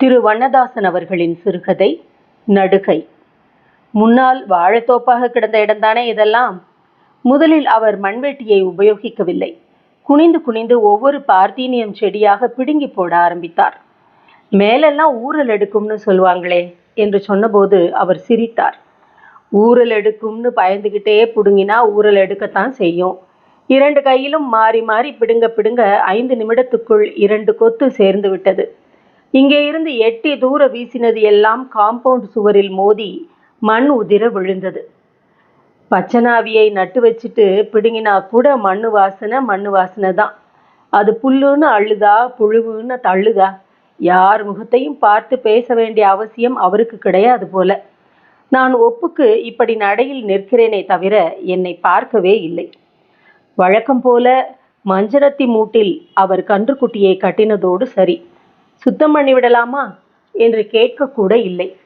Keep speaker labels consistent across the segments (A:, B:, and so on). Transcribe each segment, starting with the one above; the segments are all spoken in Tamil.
A: திரு வண்ணதாசன் அவர்களின் சிறுகதை நடுகை. முன்னால் வாழைத்தோப்பாக கிடந்த இடம்தானே இதெல்லாம்? முதலில் அவர் மண்வெட்டியை உபயோகிக்கவில்லை. குனிந்து குனிந்து ஒவ்வொரு பார்த்தீனியம் செடியாக பிடுங்கி போட ஆரம்பித்தார். மேலெல்லாம் ஊரல் எடுக்கும்னு சொல்லுவாங்களே என்று சொன்னபோது அவர் சிரித்தார். ஊரல் எடுக்கும்னு பயந்துகிட்டே பிடுங்கினா ஊரல் எடுக்கத்தான் செய்யும். இரண்டு கையிலும் மாறி மாறி பிடுங்க பிடுங்க ஐந்து நிமிடத்துக்குள் இரண்டு கொத்து சேர்ந்து விட்டது. இங்கே இருந்து எட்டி தூர வீசினது எல்லாம் காம்பவுண்ட் சுவரில் மோதி மண் உதிர விழுந்தது. பச்சனாவியை நட்டு வச்சுட்டு பிடுங்கினா கூட மண்ணு வாசனை மண்ணு வாசனை தான். அது புல்லுன்னு அழுதா புழுவுன்னு தள்ளுதா? யார் முகத்தையும் பார்த்து பேச வேண்டிய அவசியம் அவருக்கு கிடையாது போல. நான் ஒப்புக்கு இப்படி நடையில் நிற்கிறேனே தவிர என்னை பார்க்கவே இல்லை. வழக்கம் போல மஞ்சரத்தி மூட்டில் அவர் கன்றுக்குட்டியை கட்டினதோடு சரி. சுத்தம் பண்ணி விடலாமா? என்று கேட்கக்கூட இல்லை.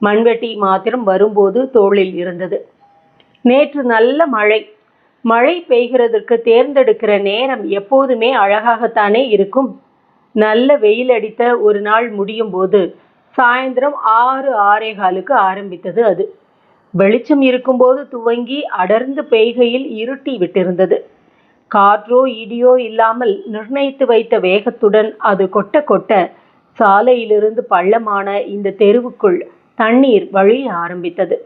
A: மண்வெட்டி மாத்திரம் வரும்போது தோளில் இருந்தது. நேற்று நல்ல மழை. மழை பெய்கிறதற்கு தேர்ந்தெடுக்கிற நேரம் எப்போதுமே அழகாகத்தானே இருக்கும். நல்ல வெயில் அடித்த ஒரு நாள் முடியும் போது சாயந்தரம் ஆறு ஆறே காலுக்கு ஆரம்பித்தது அது. வெளிச்சம் இருக்கும்போது துவங்கி அடர்ந்து பெய்கையில் இருட்டி விட்டிருந்தது. காற்றோ இடியோ இல்லாமல் நிர்ணயித்து வைத்த வேகத்துடன் அது கொட்ட கொட்ட சாலையிலிருந்து பள்ளமான இந்த தெருவுக்குள் தண்ணீர் வழிய ஆரம்பித்தது.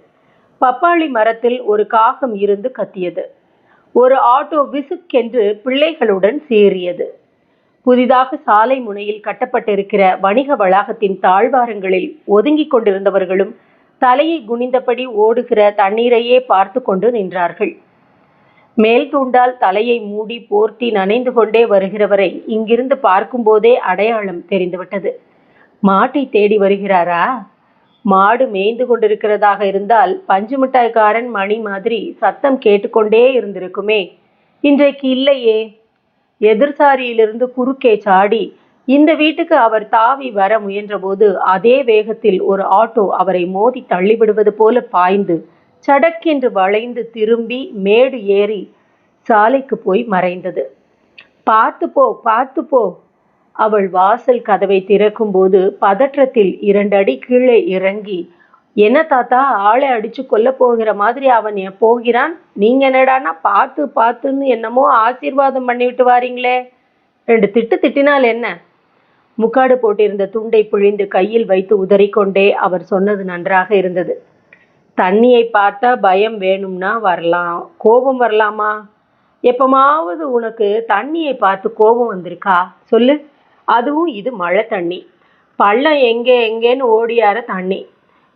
A: பப்பாளி மரத்தில் ஒரு காகம் இருந்து கத்தியது. ஒரு ஆட்டோ விசுக்கென்று பிள்ளைகளுடன் சீறியது. புதிதாக சாலை முனையில் கட்டப்பட்டிருக்கிற வணிக வளாகத்தின் தாழ்வாரங்களில் ஒதுங்கிக் கொண்டிருந்தவர்களும் தலையை குனிந்தபடி ஓடுகிற தண்ணீரையே பார்த்து கொண்டு நின்றார்கள். மேல் தூண்டால் தலையை மூடி போர்த்தி நனைந்து கொண்டே வருகிறவரை இங்கிருந்து பார்க்கும்போதே அடையாளம் தெரிந்துவிட்டது. மாட்டை தேடி வருகிறாரா? மாடு மேய்ந்து கொண்டிருக்கிறதாக இருந்தால் பஞ்சு மிட்டாய்க்காரன் மணி மாதிரி சத்தம் கேட்டுக்கொண்டே இருந்திருக்குமே. இன்றைக்கு இல்லையே. எதிர்சாரியிலிருந்து குறுக்கே சாடி இந்த வீட்டுக்கு அவர் தாவி வர முயன்றபோது அதே வேகத்தில் ஒரு ஆட்டோ அவரை மோதி தள்ளிவிடுவது போல பாய்ந்து சடக்கென்று வளைந்து திரும்பி மேடு ஏறி சாலைக்கு போய் மறைந்தது. பார்த்து போ பார்த்து போ. அவள் வாசல் கதவை திறக்கும்போது பதற்றத்தில் இரண்டு அடி கீழே இறங்கி என்ன தாத்தா ஆளை அடிச்சு கொல்ல போகிற மாதிரி அவன் போகிறான்? நீங்க என்னடான்னா பார்த்து பார்த்துன்னு என்னமோ ஆசீர்வாதம் பண்ணிவிட்டு வாரீங்களே. ரெண்டு திட்டு திட்டினால் என்ன? முக்காடு போட்டிருந்த துண்டை பிழிந்து கையில் வைத்து உதறிக்கொண்டே அவர் சொன்னது நன்றாக இருந்தது. தண்ணியை பார்த்தா பயம் வேணும்னா வரலாம். கோபம் வரலாமா? எப்பமாவது உனக்கு தண்ணியை பார்த்து கோபம் வந்திருக்கா? சொல்லு. அதுவும் இது மழை தண்ணி. பள்ளம் எங்கே எங்கேன்னு ஓடியார தண்ணி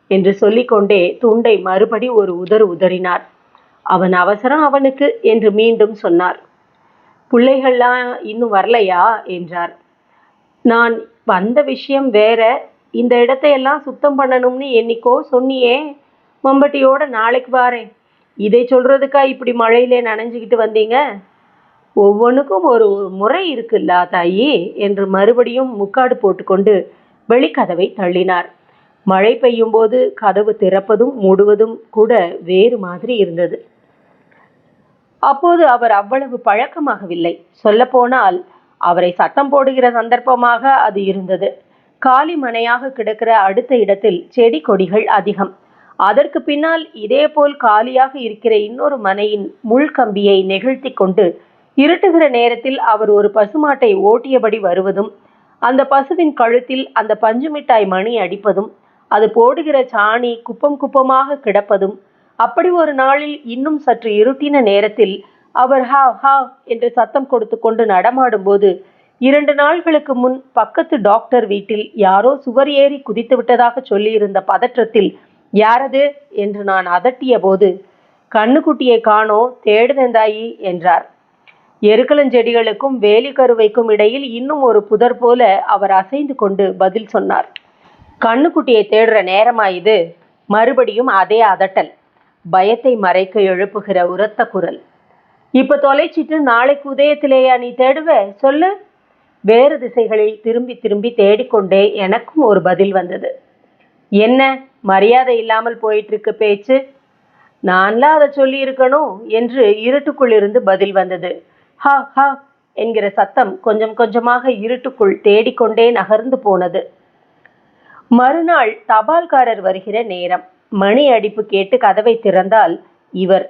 A: என்று சொல்லிக்கொண்டே துண்டை மறுபடி ஒரு உதறு உதறினார். அவன் அவசரம் அவனுக்கு என்று மீண்டும் சொன்னார். பிள்ளைகள்லாம் இன்னும் வரலையா? என்றார். நான் வந்த விஷயம் வேற. இந்த இடத்தையெல்லாம் சுத்தம் பண்ணணும்னு என்னைக்கோ சொன்னியே. மம்பட்டியோட நாளைக்கு வாரேன். இதை சொல்றதுக்கா இப்படி மழையிலே நனைஞ்சுக்கிட்டு வந்தீங்க? ஒவ்வொன்றுக்கும் ஒரு முறை இருக்குல்ல தாயி? என்று மறுபடியும் முக்காடு போட்டுக்கொண்டு வெளிக்கதவை தள்ளினார். மழை பெய்யும் போது கதவு திறப்பதும் மூடுவதும் கூட வேறு மாதிரி இருந்தது. அப்போது அவர் அவ்வளவு பழக்கமாகவில்லை. சொல்லப்போனால் அவரை சத்தம் போடுகிற சந்தர்ப்பமாக அது இருந்தது. காலி மனையாக கிடக்கிற அடுத்த இடத்தில் செடி கொடிகள் அதிகம். அதற்கு பின்னால் இதேபோல் காலியாக இருக்கிற இன்னொரு மனையின் முள்கம்பியை நெகிழ்த்தி கொண்டு இருட்டுகிற நேரத்தில் அவர் ஒரு பசுமாட்டை ஓட்டியபடி வருவதும் அந்த பசுவின் கழுத்தில் அந்த பஞ்சு மிட்டாய் மணி அடிப்பதும் அது போடுகிற சாணி குப்பம் குப்பமாக கிடப்பதும் அப்படி ஒரு நாளில் இன்னும் சற்று இருட்டின நேரத்தில் அவர் ஹா ஹா என்று சத்தம் கொடுத்து கொண்டு நடமாடும்போது இரண்டு நாள்களுக்கு முன் பக்கத்து டாக்டர் வீட்டில் யாரோ சுவர் ஏறி குதித்து விட்டதாக சொல்லியிருந்த பதற்றத்தில் யாரது? என்று நான் அதட்டிய போது கண்ணுக்குட்டியை காணோ தேடுதந்தாயி என்றார். எருக்களஞ்செடிகளுக்கும் வேலி கருவைக்கும் இடையில் இன்னும் ஒரு புதர் போல அவர் அசைந்து கொண்டு பதில் சொன்னார். கண்ணுக்குட்டியை தேடுற நேரமா இது மறுபடியும் அதே அதட்டல். பயத்தை மறைக்க எழுப்புகிற உரத்த குரல். இப்ப தொலைச்சிட்டு நாளைக்கு உதயத்திலேயா நீ தேடுவ? சொல்லு. வேறு திசைகளில் திரும்பி திரும்பி தேடிக்கொண்டே எனக்கும் ஒரு பதில் வந்தது. என்ன? மரியாதை இல்லாமல் போயிட்டுருக்கு பேச்சு. நான்லாம் அதை சொல்லியிருக்கணும் என்று இருட்டுக்குள்ளிருந்து பதில் வந்தது. ஹா ஹா என்கிற சத்தம் கொஞ்சம் கொஞ்சமாக இருட்டுக்குள் தேடிக்கொண்டே நகர்ந்து போனது. மறுநாள் தபால்காரர் வருகிற நேரம். மணி அடிப்பு கேட்டு கதவை திறந்தால் இவர்.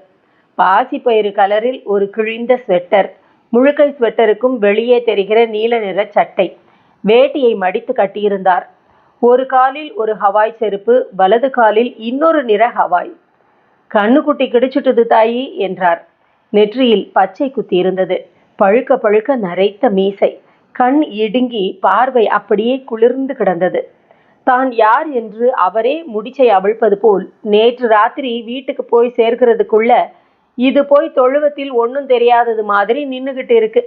A: பாசிப்பயிறு கலரில் ஒரு கிழிந்த ஸ்வெட்டர். முழுக்கை ஸ்வெட்டருக்கும் வெளியே தெரிகிற நீல நிற சட்டை. வேட்டியை மடித்து கட்டியிருந்தார். ஒரு காலில் ஒரு ஹவாய் செருப்பு வலது காலில் இன்னொரு நிற ஹவாய். கண்ணுக்குட்டி கிடைச்சிட்டது தாயி என்றார். நெற்றியில் பச்சை குத்தி இருந்தது. பழுக்க பழுக்க நரைத்த மீசை. கண் இடுங்கி பார்வை அப்படியே குளிர்ந்து கிடந்தது. தான் யார் என்று அவரே முடிச்சை அவிழ்ப்பது போல் நேற்று ராத்திரி வீட்டுக்கு போய் சேர்க்கிறதுக்குள்ள இது போய் தொழுவத்தில் ஒன்றும் தெரியாதது மாதிரி நின்றுகிட்டு இருக்கு.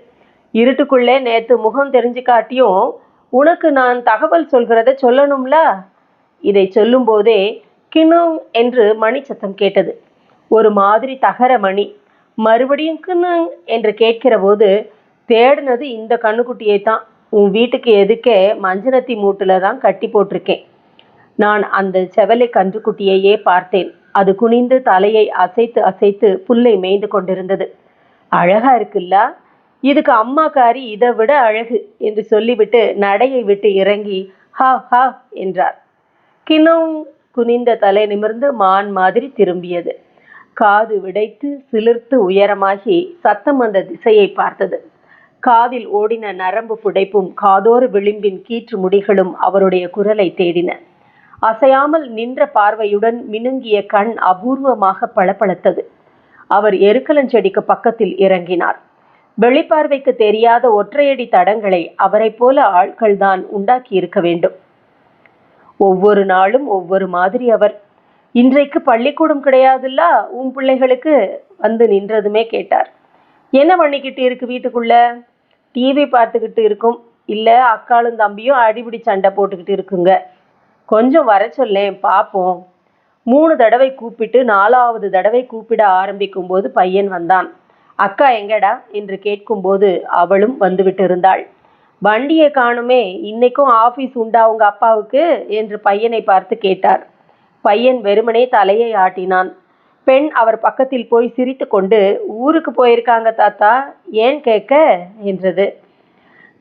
A: இருட்டுக்குள்ளே நேற்று முகம் தெரிஞ்சு காட்டியும் உனக்கு நான் தகவல் சொல்கிறத சொல்லணும்ல? இதை சொல்லும்போதே கிணு என்று மணி சத்தம் கேட்டது. ஒரு மாதிரி தகர மணி. மறுபடியும் கிணுங் என்று கேட்கிற போது தேடினது இந்த கண்ணுக்குட்டியை தான். உன் வீட்டுக்கு எதுக்கே மஞ்சனத்தி மூட்டில் தான் கட்டி போட்டிருக்கேன். நான் அந்த செவலை கன்றுக்குட்டியையே பார்த்தேன். அது குனிந்து தலையை அசைத்து அசைத்து புல்லை மேய்ந்து கொண்டிருந்தது. அழகா இருக்குல்ல? இதுக்கு அம்மாக்காரி இதை விட அழகு என்று சொல்லிவிட்டு நடையை விட்டு இறங்கி ஹா ஹா என்றார். கிணம் குனிந்த தலை நிமிர்ந்து மான் மாதிரி திரும்பியது. காது விடைத்து சிலிர்த்து உயரமாகி சத்தம் அந்த திசையை பார்த்தது. காதில் ஓடின நரம்பு புடைப்பும் காதோர விளிம்பின் கீற்று முடிகளும் அவருடைய குரலை தேடின. அசையாமல் நின்ற பார்வையுடன் மினுங்கிய கண் அபூர்வமாக பளபளத்தது. அவர் எருக்கலஞ்செடிக்கு பக்கத்தில் இறங்கினார். வெளிப்பார்வைக்கு தெரியாத ஒற்றையடி தடங்களை அவரைப் போல ஆட்கள்தான் உண்டாக்கி இருக்க வேண்டும். ஒவ்வொரு நாளும் ஒவ்வொரு மாதிரி அவர். இன்றைக்கு பள்ளிக்கூடம் கிடையாதுல்ல? உன் பிள்ளைகளுக்கு வந்து நின்றதுமே கேட்டார். என்ன பண்ணிக்கிட்டு இருக்கு வீட்டுக்குள்ள? டிவி பார்த்துக்கிட்டு இருக்கும். இல்லை அக்காளும் தம்பியும் அடிபிடி சண்டை போட்டுக்கிட்டு இருக்குங்க. கொஞ்சம் வர சொல்லேன் பார்ப்போம் மூணு தடவை கூப்பிட்டு நாலாவது தடவை கூப்பிட ஆரம்பிக்கும் போது பையன் வந்தான். அக்கா எங்கடா? என்று கேட்கும்போது அவளும் வந்துவிட்டிருந்தாள். வண்டியை காணுமே இன்னைக்கும் ஆஃபீஸ் உண்டா உங்க அப்பாவுக்கு? என்று பையனை பார்த்து கேட்டார். பையன் வெறுமனே தலையை ஆட்டினான். பெண் அவர் பக்கத்தில் போய் சிரித்து கொண்டு ஊருக்கு போயிருக்காங்க தாத்தா ஏன் கேட்க? என்றது.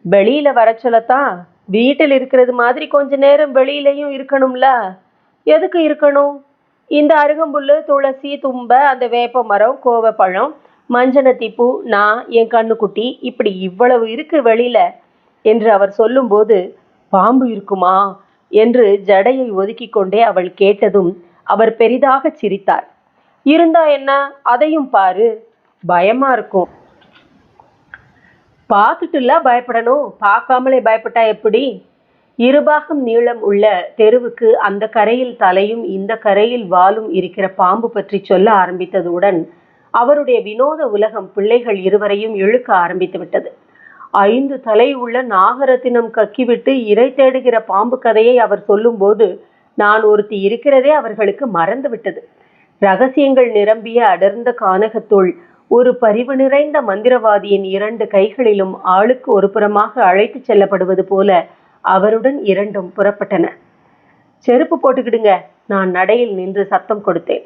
A: வெளியில வர சொல்லத்தான் வீட்டில் இருக்கிறது மாதிரி கொஞ்ச நேரம் வெளியிலையும் இருக்கணும்ல. எதுக்கு இருக்கணும்? இந்த அருகம்புல் துளசி தும்ப அந்த வேப்ப மரம் கோவப்பழம் மஞ்சனத்திப்பூ நான் என் கண்ணுக்குட்டி இப்படி இவ்வளவு இருக்கு வெளியில என்று அவர் சொல்லும்போது பாம்பு இருக்குமா? என்று ஜடையை ஒதுக்கி கொண்டே அவள் கேட்டதும் அவர் பெரிதாக சிரித்தார். இருந்தா என்ன? அதையும் பாரு. பயமா இருக்கும். பார்த்துட்டுல பயப்படணும். பார்க்காமலே பயப்பட்டா எப்படி? இருபாகம் நீளம் உள்ள தெருவுக்கு அந்த கரையில் தலையும் இந்த கரையில் வாலும் இருக்கிற பாம்பு பற்றி சொல்ல ஆரம்பித்ததுடன் அவருடைய வினோத உலகம் பிள்ளைகள் இருவரையும் இழுக்க ஆரம்பித்து விட்டது ஐந்து தலை உள்ள நாகரத்தினம் கக்கிவிட்டு இறை தேடுகிற பாம்பு கதையை அவர் சொல்லும்போது நான் ஒருத்தி இருக்கிறதே அவர்களுக்கு மறந்து விட்டது ரகசியங்கள் நிரம்பிய அடர்ந்த கானகத்துள் ஒரு பரிவு நிறைந்த மந்திரவாதியின் இரண்டு கைகளிலும் ஆளுக்கு ஒரு புறமாக அழைத்துச் செல்லப்படுவது போல அவருடன் இரண்டும் புறப்பட்டன. செருப்பு போட்டுக்கிடுங்க. நான் நடையில் நின்று சத்தம் கொடுத்தேன்.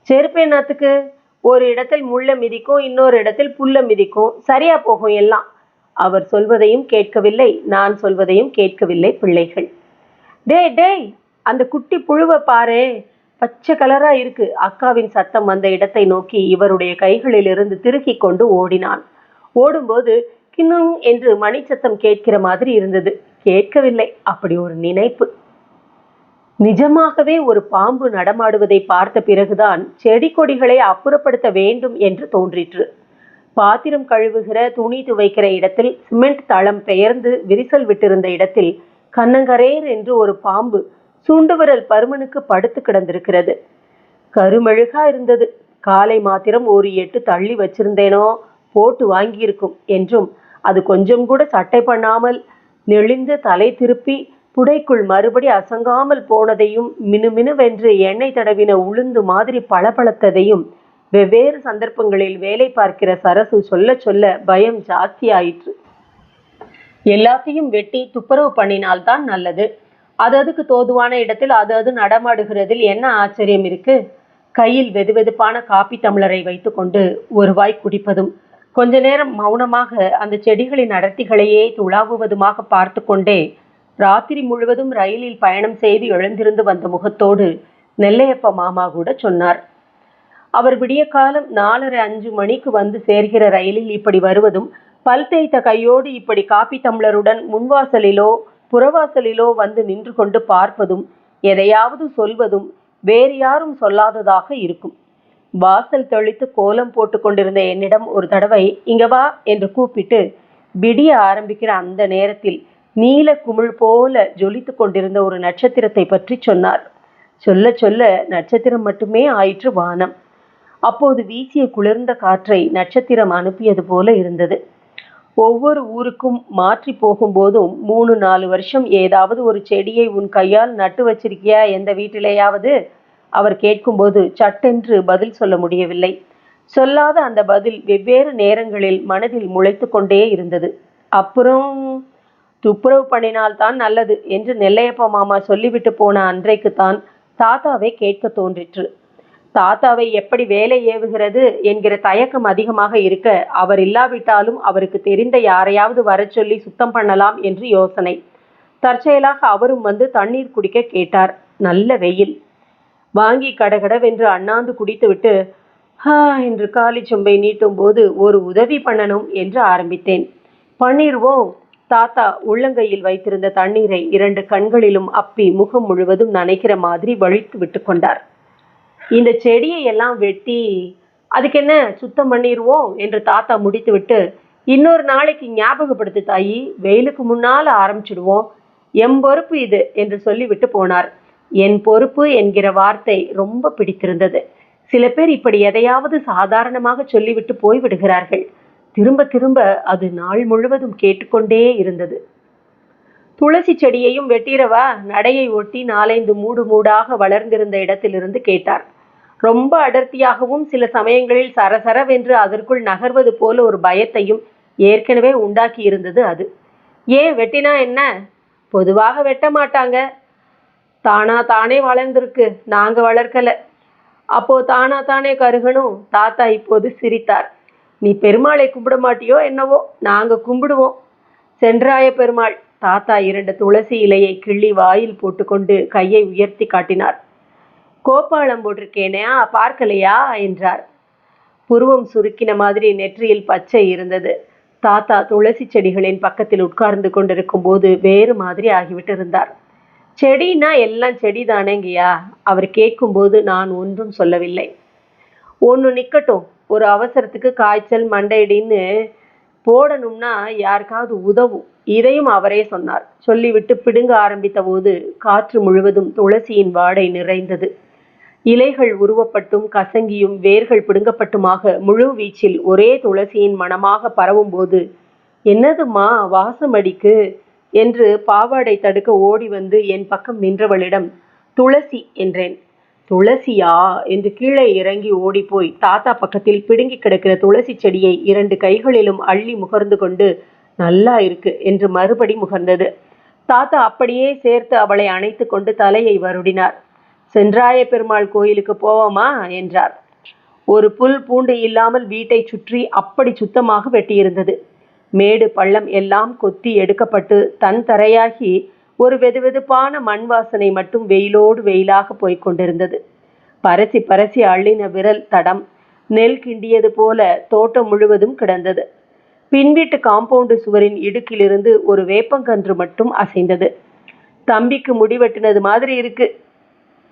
A: செருப்பு என்னத்துக்கு? ஒரு இடத்தில் முள்ள மிதிக்கும் இன்னொரு இடத்தில் புல்ல மிதிக்கும். சரியா போகும் எல்லாம். அவர் சொல்வதையும் கேட்கவில்லை நான் சொல்வதையும் கேட்கவில்லை பிள்ளைகள். டேய் டேய் அந்த குட்டி புழுவை பாரு. பச்சை கலரா இருக்கு. அக்காவின் சத்தம் அந்த இடத்தை நோக்கி இவருடைய கைகளில் இருந்து திருக்கிக் கொண்டு ஓடினான். ஓடும்போது கிண்ணும் என்று மணி சத்தம் கேட்கிற மாதிரி இருந்தது. கேட்கவில்லை. அப்படி ஒரு நினைப்பு. நிஜமாகவே ஒரு பாம்பு நடமாடுவதை பார்த்த பிறகுதான் செடி கொடிகளை அப்புறப்படுத்த வேண்டும் என்று தோன்றிற்று. பாத்திரம் கழுவுகிற துணி துவைக்கிற இடத்தில் சிமெண்ட் தளம் பெயர்ந்து விரிசல் விட்டிருந்த இடத்தில் கண்ணங்கரேர் என்று ஒரு பாம்பு சுண்டுவிரல் பருமனுக்கு படுத்து கிடந்திருக்கிறது. கருமெழுகா இருந்தது. காலை மாத்திரம் ஒரு எட்டு தள்ளி வச்சிருந்தேனோ போட்டு வாங்கியிருக்கும் என்றும் அது கொஞ்சம் கூட சட்டை பண்ணாமல் நெளிந்து தலை திருப்பி புடைக்குள் மறுபடி அசங்காமல் போனதையும் மினுமினுவென்று எண்ணெய் தடவின உளுந்து மாதிரி பளபளத்ததையும் வெவ்வேறு சந்தர்ப்பங்களில் வேலை பார்க்கிற சரசு சொல்ல சொல்ல பயம் ஜாஸ்தியாயிற்று. எல்லாத்தையும் வெட்டி துப்புரவு பண்ணினால்தான் நல்லது. அது அதுக்கு தோதுவான இடத்தில் அது அது நடமாடுகிறதில் என்ன ஆச்சரியம் இருக்கு? கையில் வெதுவெதுப்பான காப்பி தமிழரை வைத்துக்கொண்டு ஒரு வாய் குடிப்பதும் கொஞ்ச நேரம் மௌனமாக அந்த செடிகளின் அடர்த்திகளையே துளாவுவதுமாக பார்த்து கொண்டே ராத்திரி முழுவதும் ரயிலில் பயணம் செய்து எழுந்திருந்து வந்த முகத்தோடு நெல்லையப்ப மாமா கூட சொன்னார். அவர் விடிய காலம் நாலரை அஞ்சு மணிக்கு வந்து சேர்கிற ரயிலில் இப்படி வருவதும் பல் தேய்த்த கையோடு இப்படி காப்பி தம்ளருடன் முன்வாசலிலோ புறவாசலிலோ வந்து நின்று கொண்டு பார்ப்பதும் எதையாவது சொல்வதும் வேறு யாரும் சொல்லாததாக இருக்கும். வாசல் தெளித்து கோலம் போட்டு கொண்டிருந்த என்னிடம் ஒரு தடவை இங்க வா என்று கூப்பிட்டு விடிய ஆரம்பிக்கிற அந்த நேரத்தில் நீல குமிழ் போல ஜொலித்து கொண்டிருந்த ஒரு நட்சத்திரத்தை பற்றி சொன்னார். சொல்ல சொல்ல நட்சத்திரம் மட்டுமே ஆயிற்று வானம். அப்போது வீசிய குளிர்ந்த காற்றை நட்சத்திரம் அனுப்பியது போல இருந்தது. ஒவ்வொரு ஊருக்கும் மாற்றி போகும்போதும் மூணு நாலு வருஷம் ஏதாவது ஒரு செடியை உன் கையால் நட்டு வச்சிருக்கியா? எந்த வீட்டிலேயாவது? அவர் கேட்கும்போது சட்டென்று பதில் சொல்ல முடியவில்லை. சொல்லாத அந்த பதில் வெவ்வேறு நேரங்களில் மனதில் முளைத்து கொண்டே இருந்தது. அப்புறம் துப்புரவு பண்ணினால்தான் நல்லது என்று நெல்லையப்ப மாமா சொல்லிவிட்டு போன அன்றைக்குத்தான் தாத்தாவை கேட்க தோன்றிற்று. தாத்தாவை எப்படி வேலை ஏவுகிறது என்கிற தயக்கம் அதிகமாக இருக்க அவர் இல்லாவிட்டாலும் அவருக்கு தெரிந்த யாரையாவது வரச்சொல்லி சுத்தம் பண்ணலாம் என்று யோசனை. தற்செயலாக அவரும் வந்து தண்ணீர் குடிக்க கேட்டார். நல்ல வெயில். வாங்கி கடகடவென்று அண்ணாந்து குடித்துவிட்டு ஹா என்று காலி சொம்பை நீட்டும் போது ஒரு உதவி பண்ணணும் என்று ஆரம்பித்தேன். பண்ணிடுவோம் தாத்தா உள்ளங்கையில் வைத்திருந்த தண்ணீரை இரண்டு கண்களிலும் அப்பி முகம் முழுவதும் நனைக்கிற மாதிரி வழித்து விட்டு கொண்டார். இந்த செடியை எல்லாம் வெட்டி அதுக்கு என்ன சுத்தம் பண்ணிடுவோம் என்று தாத்தா முடித்துவிட்டு இன்னொரு நாளைக்கு ஞாபகப்படுத்து தாயி வெயிலுக்கு முன்னால் ஆரம்பிச்சிடுவோம். எம் பொறுப்பு இது என்று சொல்லிவிட்டு போனார். என் பொறுப்பு என்கிற வார்த்தை ரொம்ப பிடித்திருந்தது. சில பேர் இப்படி எதையாவது சாதாரணமாக சொல்லிவிட்டு போய்விடுகிறார்கள். திரும்ப திரும்ப அது நாள் முழுவதும் கேட்டுக்கொண்டே இருந்தது. துளசி செடியையும் வெட்டிரவா நடையை ஒட்டி நாலைந்து மூடு மூடாக வளர்ந்திருந்த இடத்திலிருந்து கேட்டார். ரொம்ப அடர்த்தியாகவும் சில சமயங்களில் சரசரவென்று அதற்குள் நகர்வது போல ஒரு பயத்தையும் ஏற்கனவே உண்டாக்கி இருந்தது அது. ஏன் வெட்டினா என்ன? பொதுவாக வெட்ட மாட்டாங்க. தானா தானே வளர்ந்துருக்கு. நாங்க வளர்க்கல. அப்போ தானா தானே கருகணும்? தாத்தா இப்போது சிரித்தார். நீ பெருமாளை கும்பிட மாட்டியோ என்னவோ நாங்க கும்பிடுவோம். சென்றாய பெருமாள் தாத்தா இரண்டு துளசி இலையை கிள்ளி வாயில் போட்டுக்கொண்டு கையை உயர்த்தி காட்டினார். கோப்பாளம் போட்டிருக்கேனே பார்க்கலையா? என்றார். புருவம் சுருக்கின மாதிரி நெற்றியில் பச்சை இருந்தது. தாத்தா துளசி செடிகளின் பக்கத்தில் உட்கார்ந்து கொண்டிருக்கும் போது வேறு மாதிரி ஆகிவிட்டு இருந்தார் செடினா எல்லாம் செடி தானேங்கய்யா அவர் கேட்கும்போது நான் ஒன்றும் சொல்லவில்லை. ஒன்று நிற்கட்டும் ஒரு அவசரத்துக்கு காய்ச்சல் மண்டையடின்னு போடணும்னா யாருக்காவது உதவும். இதையும் அவரே சொன்னார். சொல்லிவிட்டு பிடுங்க ஆரம்பித்த போது காற்று முழுவதும் துளசியின் வாடை நிறைந்தது. இலைகள் உருவப்பட்டும் கசங்கியும் வேர்கள் பிடுங்கப்பட்டுமாக முழு வீச்சில் ஒரே துளசியின் மணமாக பரவும் போது என்னதுமா வாசமடிக்கு? என்று பாவாடை தடுக்க ஓடி வந்து என் பக்கம் நின்றவளிடம் துளசி என்றேன். துளசியா? என்று கீழே இறங்கி ஓடிப்போய் தாத்தா பக்கத்தில் பிடுங்கி கிடக்கிற துளசி செடியை இரண்டு கைகளிலும் அள்ளி முகர்ந்து கொண்டு நல்லா இருக்கு என்று மறுபடி முகர்ந்தது. தாத்தா அப்படியே சேர்த்து அவளை அணைத்து கொண்டு தலையை வருடினார். சென்றாய பெருமாள் கோயிலுக்கு போவோமா? என்றார். ஒரு புல் பூண்டு இல்லாமல் வீட்டை சுற்றி அப்படி சுத்தமாக வெட்டியிருந்தது. மேடு பள்ளம் எல்லாம் கொத்தி எடுக்கப்பட்டு தன் தரையாகி ஒரு வெதுவெதுப்பான மண் வாசனை மட்டும் வெயிலோடு வெயிலாக போய்க் கொண்டிருந்தது. பரசி பரசி அள்ளின விரல் தடம் நெல் கிண்டியது போல தோட்டம் முழுவதும் கிடந்தது. பின்வீட்டு காம்பவுண்டு சுவரின் இடுக்கிலிருந்து ஒரு வேப்பங்கன்று மட்டும் அசைந்தது. தம்பிக்கு முடிவெட்டினது மாதிரி இருக்கு.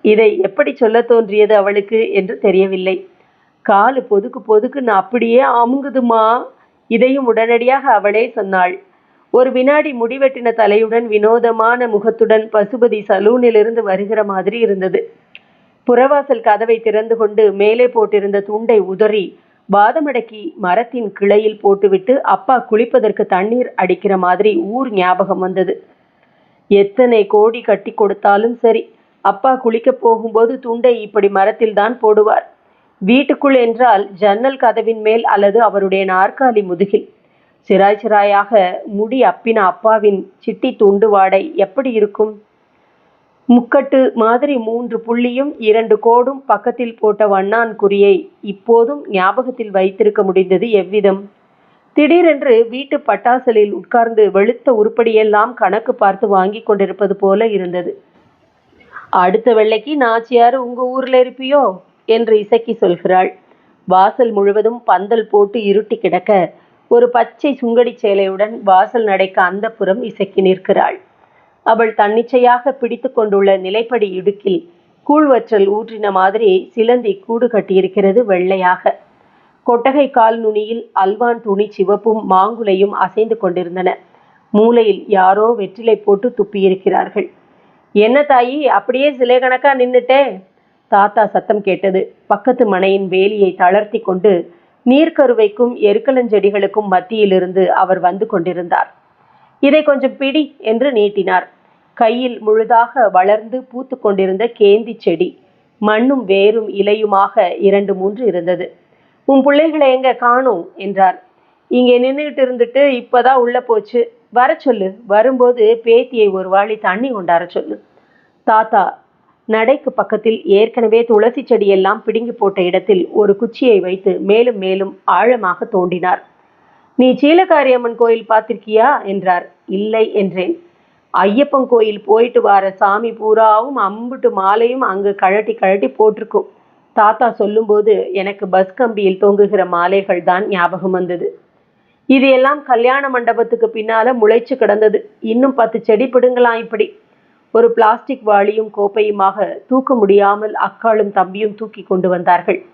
A: இதை எப்படி சொல்ல தோன்றியது அவளுக்கு என்று தெரியவில்லை. காலு பொதுக்கு பொதுக்குன்னு அப்படியே அமுங்குதுமா? இதையும் உடனடியாக அவளே சொன்னாள். ஒரு வினாடி முடிவெட்டின தலையுடன் வினோதமான முகத்துடன் பசுபதி சலூனிலிருந்து வருகிற மாதிரி இருந்தது. புறவாசல் கதவை திறந்து கொண்டு மேலே போட்டிருந்த துண்டை உதறி பாதமடக்கி மரத்தின் கிளையில் போட்டுவிட்டு அப்பா குளிப்பதற்கு தண்ணீர் அடிக்கிற மாதிரி ஊர் ஞாபகம் வந்தது. எத்தனை கோடி கட்டி கொடுத்தாலும் சரி அப்பா குளிக்க போகும்போது துண்டை இப்படி மரத்தில் தான் போடுவார். வீட்டுக்குள் என்றால் ஜன்னல் கதவின் மேல் அல்லது அவருடைய நாற்காலி முதுகில். சிராய் சிராயாக முடி அப்பின அப்பாவின் சிட்டி துண்டு வாடை எப்படி இருக்கும்? முக்கட்டு மாதிரி மூன்று புள்ளியும் இரண்டு கோடும் பக்கத்தில் போட்ட வண்ணான் குறியை இப்போதும் ஞாபகத்தில் வைத்திருக்க முடிந்தது எவ்விதம்? திடீரென்று வீட்டு பட்டாசலில் உட்கார்ந்து வெளுத்த உருப்படியெல்லாம் கணக்கு பார்த்து வாங்கி கொண்டிருப்பது போல இருந்தது. அடுத்த வெள்ளைக்கு நாச்சியார் உங்க ஊர்ல இருப்பியோ? என்று இசக்கி சொல்கிறாள். வாசல் முழுவதும் பந்தல் போட்டு இருட்டி கிடக்க ஒரு பச்சை சுங்கடி சேலையுடன் வாசல் நடைக்க அந்த புறம் இசைக்கு நிற்கிறாள். அவள் தன்னிச்சையாக பிடித்து கொண்டுள்ள நிலைப்படி இடுக்கில் கூழ்வற்றல் ஊற்றின மாதிரி சிலந்தி கூடு கட்டியிருக்கிறது வெள்ளையாக. கொட்டகை கால் நுனியில் அல்வான் துணி சிவப்பும் மாங்குலையும் அசைந்து கொண்டிருந்தன. மூலையில் யாரோ வெற்றிலை போட்டு துப்பியிருக்கிறார்கள். என்ன தாயி அப்படியே சிலை கணக்கா நின்னுட்டே? தாத்தா சத்தம் கேட்டது. பக்கத்து மனையின் வேலியை தளர்த்தி கொண்டு நீர்க்கருவைக்கும் எருக்கலஞ்செடிகளுக்கும் மத்தியிலிருந்து அவர் வந்து கொண்டிருந்தார். இதை கொஞ்சம் பிடி என்று நீட்டினார். கையில் முழுதாக வளர்ந்து பூத்து கொண்டிருந்த கேந்தி செடி மண்ணும் வேரும் இலையுமாக இரண்டு மூன்று இருந்தது. உன் பிள்ளைகளை எங்க காணும்? என்றார். இங்கே நின்றுகிட்டு இருந்துட்டு இப்பதான் உள்ள போச்சு. வர சொல்லு. வரும்போது பேத்தியை ஒரு வாளி தண்ணி கொண்டார சொல்லு. தாத்தா நடைக்கு பக்கத்தில் ஏற்கனவே துளசி செடியெல்லாம் பிடுங்கி போட்ட இடத்தில் ஒரு குச்சியை வைத்து மேலும் மேலும் ஆழமாக தோண்டினார். நீ சீலகாரியம்மன் கோயில் பார்த்திருக்கியா? என்றார். இல்லை என்றேன். ஐயப்பன் கோயில் போயிட்டு வர சாமி பூராவும் அம்புட்டு மாலையும் அங்கு கழட்டி கழட்டி போட்டிருக்கும். தாத்தா சொல்லும்போது எனக்கு பஸ் கம்பியில் தொங்குகிற மாலைகள் தான் ஞாபகம் வந்தது. இது எல்லாம் கல்யாண மண்டபத்துக்கு பின்னால முளைச்சு கிடந்தது. இன்னும் பத்து செடி பிடுங்கலாம் இப்படி. ஒரு பிளாஸ்டிக் வாளியும் கோப்பையுமாக தூக்க முடியாமல் அக்காளும் தம்பியும் தூக்கி கொண்டு வந்தார்கள்.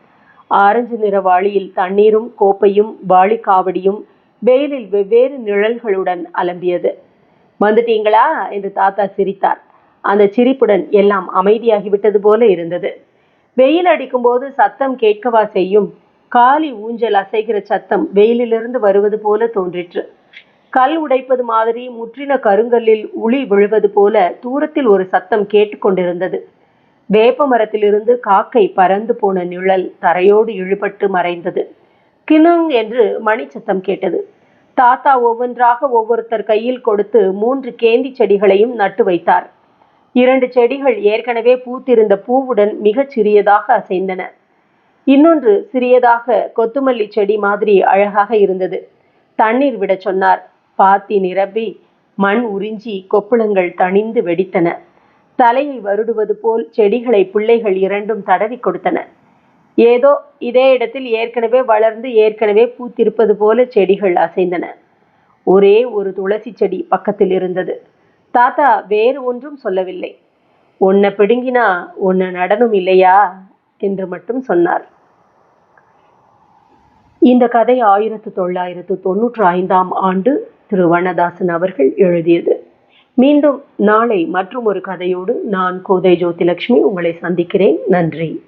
A: ஆரஞ்சு நிற வாளியில் தண்ணீரும் கோப்பையும் வாளி காவடியும் வெயிலில் வெவ்வேறு நிழல்களுடன் அலம்பியது. வந்துட்டீங்களா? என்று தாத்தா சிரித்தார். அந்த சிரிப்புடன் எல்லாம் அமைதியாகிவிட்டது போல இருந்தது. வெயில் அடிக்கும்போது சத்தம் கேட்கவா செய்யும் காலி ஊஞ்சல் அசைகிற சத்தம் வெயிலிலிருந்து வருவது போல தோன்றிற்று. கல் உடைப்பது மாதிரி முற்றின கருங்கல்லில் உளி விழுவது போல தூரத்தில் ஒரு சத்தம் கேட்டுக்கொண்டிருந்தது. வேப்ப மரத்திலிருந்து காக்கை பறந்து போன நிழல் தரையோடு இழுபட்டு மறைந்தது. கிணுங் என்று மணி சத்தம் கேட்டது. தாத்தா ஒவ்வொன்றாக ஒவ்வொருத்தர் கையில் கொடுத்து மூன்று கேந்தி செடிகளையும் நட்டு வைத்தார். இரண்டு செடிகள் ஏற்கனவே பூத்திருந்த பூவுடன் மிகச் சிறியதாக அசைந்தன. இன்னொன்று சிறியதாக கொத்துமல்லி செடி மாதிரி அழகாக இருந்தது. தண்ணீர் விட சொன்னார். பாத்தி நிரம்பி மண் உறிஞ்சி கொப்புளங்கள் தணிந்து வெடித்தன. தலையை வருடுவது போல் செடிகளை பிள்ளைகள் இரண்டும் தடவி கொடுத்தன. ஏதோ இதே இடத்தில் ஏற்கனவே வளர்ந்து ஏற்கனவே பூத்திருப்பது போல செடிகள் அசைந்தன. ஒரே ஒரு துளசி செடி பக்கத்தில் இருந்தது. தாத்தா வேறு ஒன்றும் சொல்லவில்லை. உன்னை பிடுங்கினா உன்னை நடனம் இல்லையா? என்று மட்டும் சொன்னார். இந்த கதை ஆயிரத்து தொள்ளாயிரத்து தொன்னூற்று ஐந்தாம் ஆண்டு திரு வண்ணதாசன் அவர்கள் எழுதியது. மீண்டும் நாளை மற்றும் ஒரு கதையோடு நான் கோதை ஜோதிலட்சுமி உங்களை சந்திக்கிறேன். நன்றி.